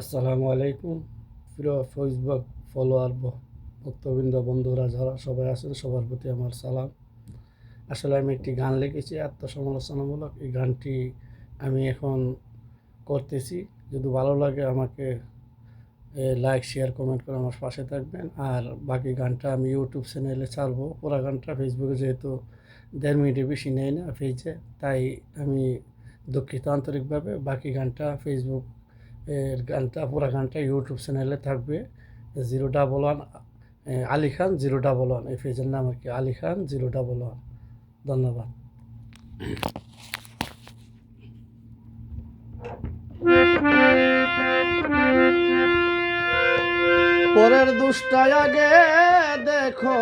আসসালামু আলাইকুম। প্রিয় ফেসবুক ফলোয়ার ভক্তবৃন্দ, বন্ধুরা, যারা সবাই আছেন, সবার প্রতি আমার সালাম। আসলে আমি একটি গান লিখেছি, আত্মসমালোচনামূলক। এই গানটি আমি এখন করতেছি। যদি ভালো লাগে আমাকে লাইক শেয়ার কমেন্ট করে আমার পাশে থাকবেন। আর বাকি গানটা আমি ইউটিউব চ্যানেলে ছাড়বো। পুরা গানটা ফেসবুকে যেহেতু দেড় মিনিটে বেশি নেয় না পেজে তাই আমি দুঃখিত আন্তরিকভাবে। বাকি গানটা ফেসবুক এর গানটা, পুরা গানটা ইউটিউব চ্যানেলে থাকবে। Zero double one Ali Khan zero double one এই পেজের নাম আর কি Ali Khan zero double one ধন্যবাদ। পরের দুষ্টায় আগে দেখো,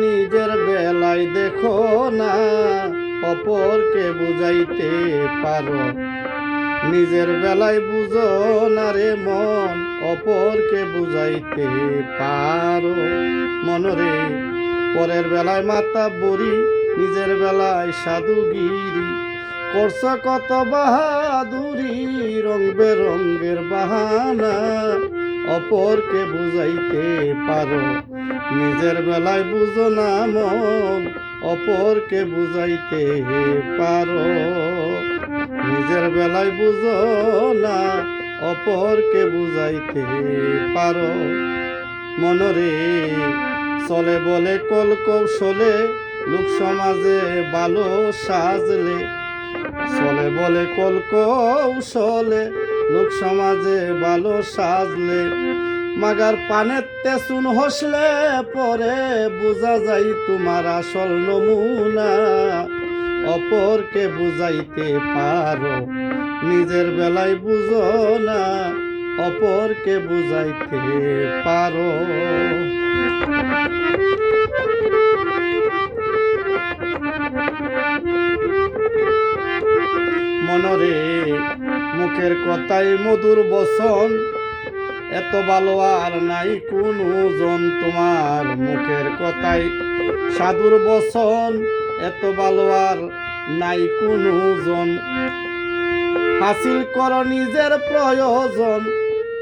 নিজের বেলায় দেখো না, অপরকে বুঝাইতে পারো। নিজের বেলায় বুঝো না রে মন, অপরকে বুঝাইতে পারো। মনরে পরের বেলায় মাতা বুড়ি, নিজের বেলায় সাধুগিরি। করছ কত বাহাদুরি, রং বেরঙ্গের বাহানা। অপরকে বুঝাইতে পারো, নিজের বেলায় বুঝো না মন, অপরকে বুঝাইতে পারো। নিজের বেলায় বুঝো না, অপরকে বুঝাইতে পারো। মনরে চলে বলে, কল কৌশলে লোক সমাজে ভালো সাজলে। চলে বলে, কল কৌশলে লোক সমাজে ভালো সাজলে। মাগার পানের তেসুন হসলে পরে বোঝা যায় তোমার আসল নমুনা। অপরকে বুঝাইতে পারো। নিজের বেলায় বুঝো না, অপরকে বুঝাইতে পারো। মনরে মুখের কথাই মধুর বসন, এত ভালো আর নাই কোনো জন তোমার মুখের কথাই সাধুর বসন এত ভালো আর নাই কোনো জন হাসিল কর নিজের প্রয়োজন,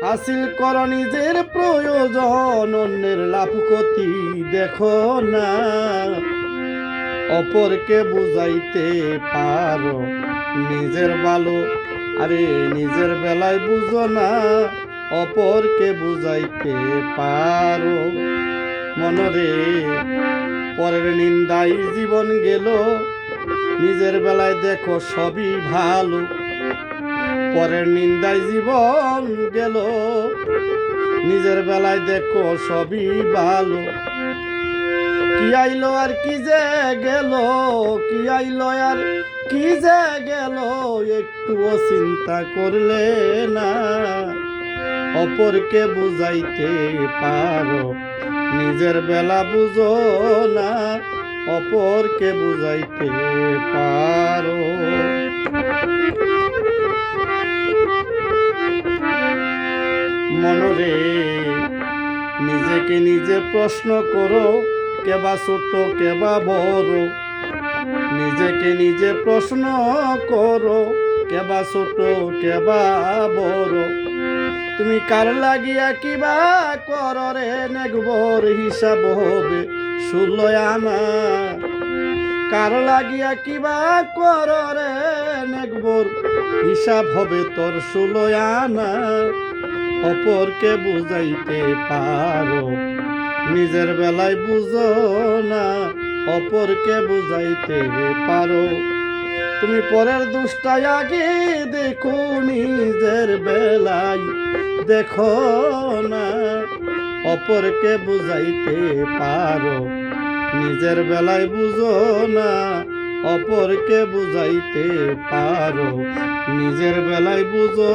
হাসিল কর নিজের প্রয়োজন, অন্যের লাভ ক্ষতি দেখো না। অপরকে বুঝাইতে পারো, নিজের ভালো, আরে নিজের বেলায় বুঝো না। অপরকে বুঝাইতে পারো, মনরে পরের নিন্দাই জীবন গেল। নিজের বেলায় দেখো সবই ভালো। পরের নিন্দায় জীবন গেল। নিজের বেলায় দেখো সবই ভালো। কি আইলো আর কি যে গেল? কি আইলো আর কি যে গেল? একটুও চিন্তা করলে না। অপরকে বুঝাইতে পারো নিজের বেলা বুঝো না, অপরকে বুঝাইতে পারো। মনরে নিজেকে নিজে প্রশ্ন করো, কেবা ছোট, কেবা বড়। নিজেকে নিজে প্রশ্ন করো, কেবা ছোট, কেবা বড়। তুমি কার লাগিয়া কিবা কর রে নেগবর হিসাব হবে? ষোলো আনা কার লাগিয়া কিবা কর রে নেগবর হিসাব হবে তোর? ষোলো আনা অপরকে বুঝাইতে পারো। নিজের বেলায় বুঝো না, অপরকে বুঝাইতে পারো। তুমি পরের দুষ্টায় আগে দেখো নিজের বেলায়। দেখো না, অপরকে বুঝাইতে পারো। নিজের বেলায় বুঝো না, অপরকে বুঝাইতে পারো। নিজের বেলায় বুঝো